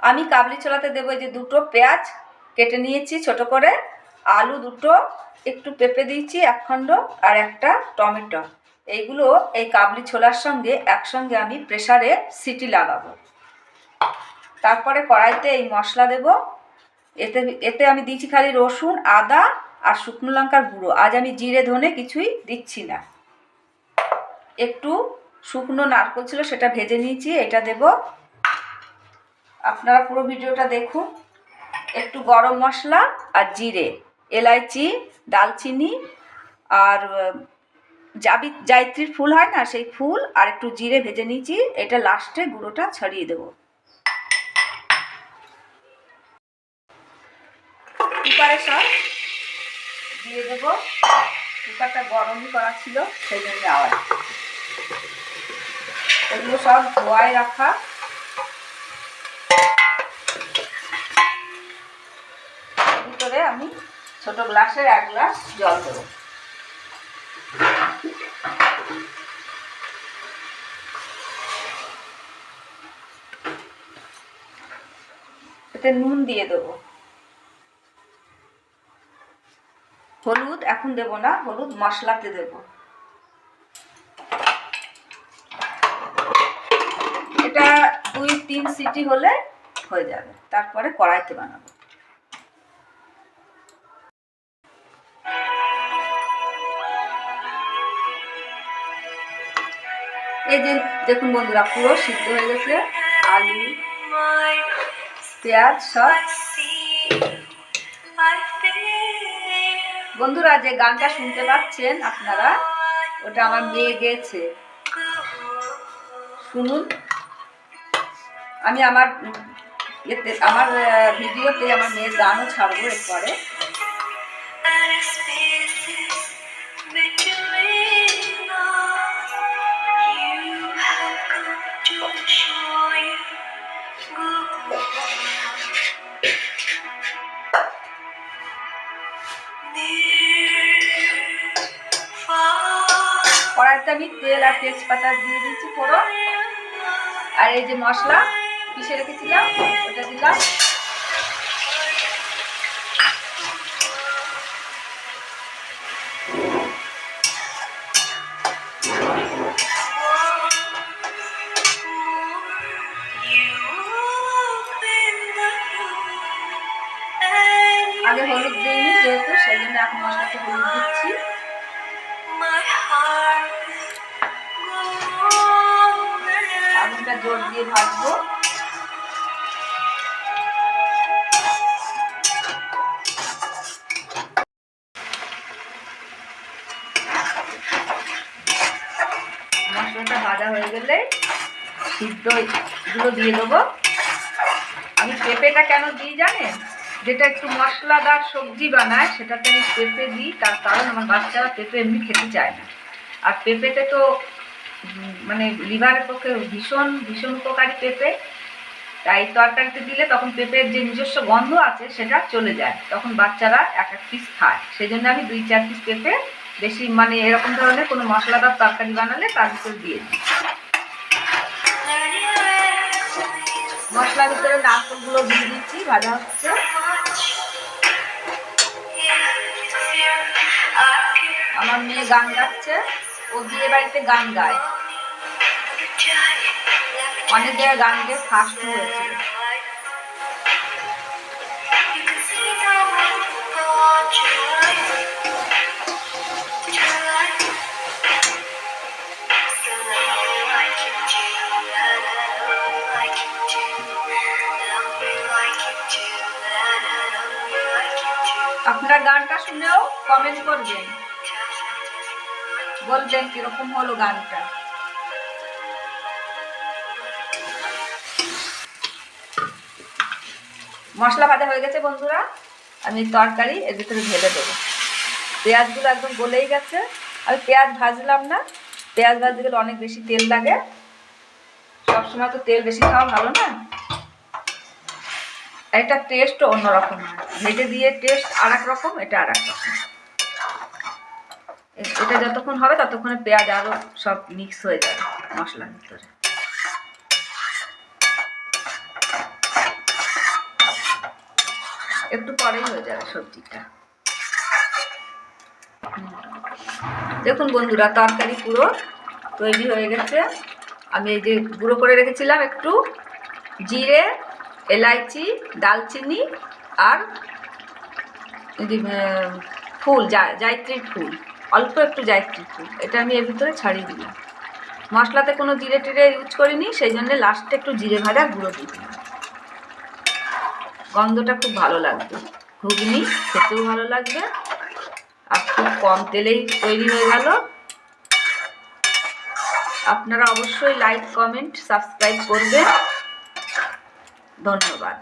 আমি কাবলি ছোলাতে দেবো এই যে দুটো পেঁয়াজ কেটে নিয়েছি ছোট করে, আলু দুটো, একটু পেঁপে দিয়েছি একখণ্ড আর একটা টমেটো। এইগুলো এই কাবলি ছোলার সঙ্গে একসঙ্গে আমি প্রেসারে সিটি লাগাবো। তারপরে কড়াইতে এই মশলা দেব। এতে এতে আমি দিচ্ছি খালি রসুন, আদা আর শুকনো লঙ্কার গুঁড়ো। আজ আমি জিরে, ধনে কিছুই দিচ্ছি না। একটু শুকনো নারকোল ছিল সেটা ভেজে নিয়েছি, এটা দেব। আপনারা পুরো ভিডিওটা দেখুন। একটু গরম মশলা আর জিরে, এলাইচি দালচিনি আর জাবি জায়ত্রীর ফুল হয় না সেই ফুল আর একটু জিরে ভেজে নিয়েছি। এটা লাস্টে গুঁড়োটা ছড়িয়ে দেবো। কুকারে সব দিয়ে দেবো। কুকারটা গরমই করা ছিল, সেই জন্য আওয়াজ। এগুলো সব ধোয়ায় রাখা। ভিতরে আমি ছোট গ্লাসের এক গ্লাস জল দেবো। এতে নুন দিয়ে দেবো। হলুদ এখন দেব না, হলুদ মশলাতে দেব। এটা দুই, তিন সিটি হলে হয়ে যাবে। তারপরে কড়াইতে বানাবো। এই যে দেখুন বন্ধুরা, পুরো সিদ্ধ হয়ে গেছে। আলু, পেঁয়াজ সব। বন্ধুরা, যে গানটা শুনতে পাচ্ছেন আপনারা, ওটা আমার মেয়ে গেয়েছে। শুনুন। আমি আমার এতে, আমার ভিডিওতে আমার মেয়ের গানও ছাড়বো এরপরে। আমি তেল আর তেজপাতা দিয়ে দিয়েছি পুরো আর এই যে মশলা পিষে রেখেছিলাম, ওটা দিলাম। আগে হলুদ দিইনি যেহেতু, সেই জন্য এখন মশলাতে হলুদ দিচ্ছি। আগুনটা জোর দিয়ে ভাজবো। মশলাটা ভাজা হয়ে গেলে সিদ্ধগুলো দিয়ে দেবো। আমি পেঁপেটা কেন দিই জানেন? যেটা একটু মশলাদার সবজি বানায়, সেটাতে আমি পেঁপে দিই। তার কারণ আমার বাচ্চারা পেঁপে এমনি খেতে চায় না। আর পেঁপেতে তো মানে লিভারের পক্ষে ভীষণ ভীষণ উপকারী পেঁপে। তাই তরকারিতে দিলে তখন পেঁপের যে নিজস্ব গন্ধ আছে সেটা চলে যায়। তখন বাচ্চারা এক এক পিস খায়। সেই জন্য আমি দুই, চার পিস পেঁপে বেশি মানে এরকম ধরনের কোনো মশলাদার তরকারি বানালে তার ভিতরে দিয়ে দিই। মশলার ভিতরে নারকেলগুলো দিয়ে দিচ্ছি, ভাজা হচ্ছে। আমার মেয়ে গান গাচ্ছে। ও বিয়ে বাড়িতে গান গায়। অনেক জায়গায় গান গিয়ে ফার্স্ট হয়েছিল। আপনারা গানটা শুনেও কমেন্ট করবেন। বলবেন কীরকম হলো গানটা? মশলা ভাজা হয়ে গেছে বন্ধুরা, আমি তরকারি এর ভিতরে ঢেলে দেবো। পেঁয়াজগুলো একদম গলেই গেছে। আমি পেঁয়াজ ভাজলাম না, পেঁয়াজ ভাজতে গেলে অনেক বেশি তেল লাগে। সবসময় তো তেল বেশি খাওয়া ভালো না। এটা টেস্টও অন্যরকম ভেজে দিয়ে টেস্ট আর রকম, এটা আর রকম। এটা যতক্ষণ হবে ততক্ষণে পেঁয়াজ আরও সব মিক্স হয়ে যাবে মশলার ভিতরে। একটু পরেই হয়ে যাবে সবজিটা। দেখুন বন্ধুরা তরকারি পুরো তৈরি হয়ে গেছে। আমি এই যে গুঁড়ো করে রেখেছিলাম একটু। জিরে এলাইচি দালচিনি আর যে, ফুল জা- জায়ত্রীর ফুল। অল্প একটু ফুল এটা আমি এর ভিতরে ছাড়িয়ে দিলাম। মশলাতে কোনো জিরে টিরে ইউজ করিনি, সেই জন্য লাস্টে একটু জিরে ভাজা গুঁড়ো দিয়ে গন্ধটা খুব ভালো লাগবে। ঘুগনি খেতেও ভালো লাগবে। আর খুব কম তেলেই তৈরি হয়ে গেল। আপনারা অবশ্যই লাইক কমেন্ট সাবস্ক্রাইব করবেন। ধন্যবাদ।